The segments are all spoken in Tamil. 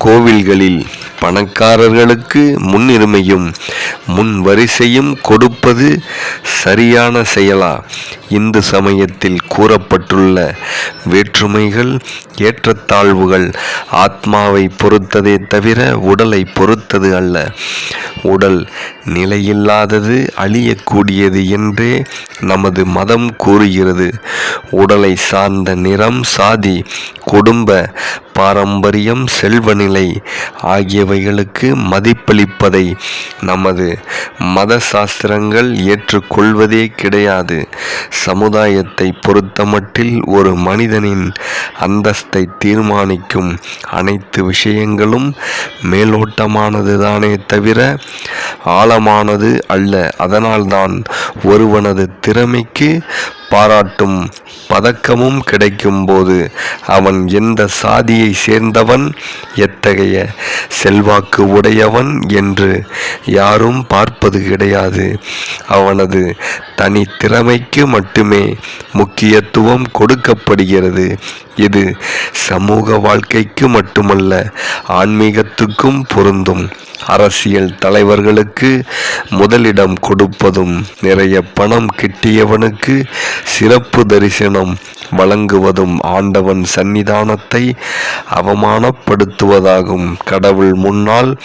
கோவில்களில் பணக்காரர்களுக்கு முன்னுரிமையும் முன் வரிசையும் கொடுப்பது சரியான செயலா? இந்து சமயத்தில் கூறப்பட்டுள்ள வேற்றுமைகள் ஏற்றத்தாழ்வுகள் ஆத்மாவை பொறுத்ததே தவிர உடலை பொறுத்தது அல்ல. உடல் நிலையில்லாதது அழியக்கூடியது என்றே நமது மதம் கூறுகிறது. உடலை சார்ந்த நிறம் சாதி குடும்ப பாரம்பரியம் செல்வநிலை ஆகியவைகளுக்கு மதிப்பளிப்பதை நமது மத சாஸ்திரங்கள் ஏற்றுக்கொள்வதே கிடையாது. சமுதாயத்தை பொறுத்தமட்டில் ஒரு மனிதனின் அந்தஸ்தை தீர்மானிக்கும் அனைத்து விஷயங்களும் மேலோட்டமானதுதானே தவிர ஆழமானது அல்ல. அதனால்தான் ஒருவனது திறமைக்கு பாராட்டும் பதக்கமும் கிடைக்கும்போது அவன் எந்த சாதியை சேர்ந்தவன் எத்தகைய செல்வாக்கு உடையவன் என்று யாரும் பார்ப்பது கிடையாது. அவனது தனி திறமைக்கு மட்டுமே முக்கியத்துவம் கொடுக்கப்படுகிறது. இது சமூக வாழ்க்கைக்கு மட்டுமல்ல ஆன்மீகத்துக்கும் பொருந்தும். அரசியல் தலைவர்களுக்கு முதலிடம் கொடுப்பதும் நிறைய பணம் கிட்டியவனுக்கு சிறப்பு தரிசனம் வழங்குவதும் ஆண்டவன் சந்நிதானத்தை அவமானப்படுத்துவதாகும். கடவுள் முன்னால்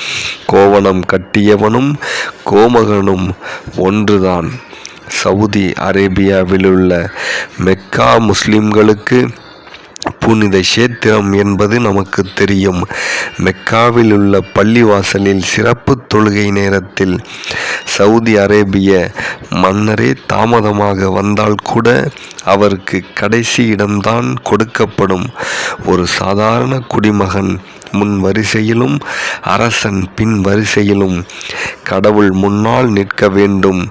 கோவணம் கட்டியவனும் கோமகனும் ஒன்றுதான். சவுதி அரேபியாவிலுள்ள மெக்கா முஸ்லிம்களுக்கு புனித கஷேத்திரம் என்பது நமக்கு தெரியும். மெக்காவில் உள்ள பள்ளிவாசலில் சிறப்பு தொழுகை நேரத்தில் சவுதி அரேபிய மன்னரே தாமதமாக வந்தால் கூட அவருக்கு கடைசி இடம்தான் கொடுக்கப்படும். ஒரு சாதாரண குடிமகன் முன் வரிசையிலும் அரசன் பின் வரிசையிலும் கடவுள் முன்னால் நிற்க வேண்டும்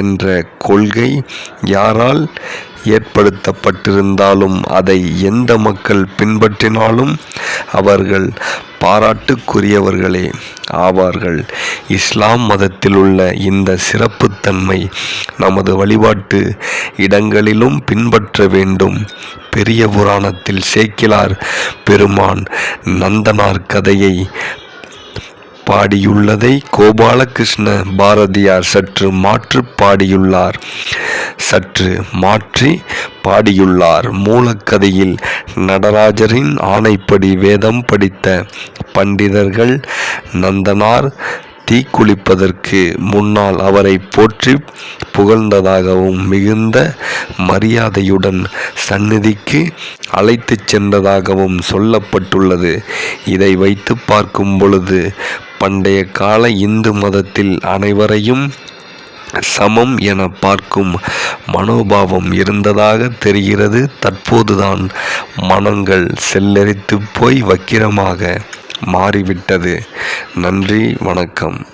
என்ற கொள்கை யாரால் ஏற்படுத்தப்பட்டிருந்தாலும் அதை எந்த மக்கள் பின்பற்றினாலும் அவர்கள் பாராட்டுக்குரியவர்களே ஆவார்கள். இஸ்லாம் மதத்தில் உள்ள இந்த சிறப்புத்தன்மை நமது வழிபாட்டு இடங்களிலும் பின்பற்ற வேண்டும். பெரிய புராணத்தில் சேக்கிலார் பெருமான் நந்தனார் கதையை பாடியுள்ளதை கோபாலகிருஷ்ண பாரதியார் சற்று மாற்று பாடியுள்ளார். சற்று மாற்றி பாடியுள்ளார். மூலக்கதையில் நடராஜரின் ஆணைப்படி வேதம் படித்த பண்டிதர்கள் நந்தனார் தீக்குளிப்பதற்கு முன்னால் அவரை போற்றி புகழ்ந்ததாகவும் மிகுந்த மரியாதையுடன் சந்நிதிக்கு அழைத்துச் சென்றதாகவும் சொல்லப்பட்டுள்ளது. இதை வைத்து பார்க்கும் பொழுது பண்டைய கால இந்து மதத்தில் அனைவரையும் சமம் என பார்க்கும் மனோபாவம் இருந்ததாக தெரிகிறது. தற்போதுதான் மனங்கள் செல்லரித்து போய் வக்கிரமாக மாறிவிட்டது. நன்றி வணக்கம்.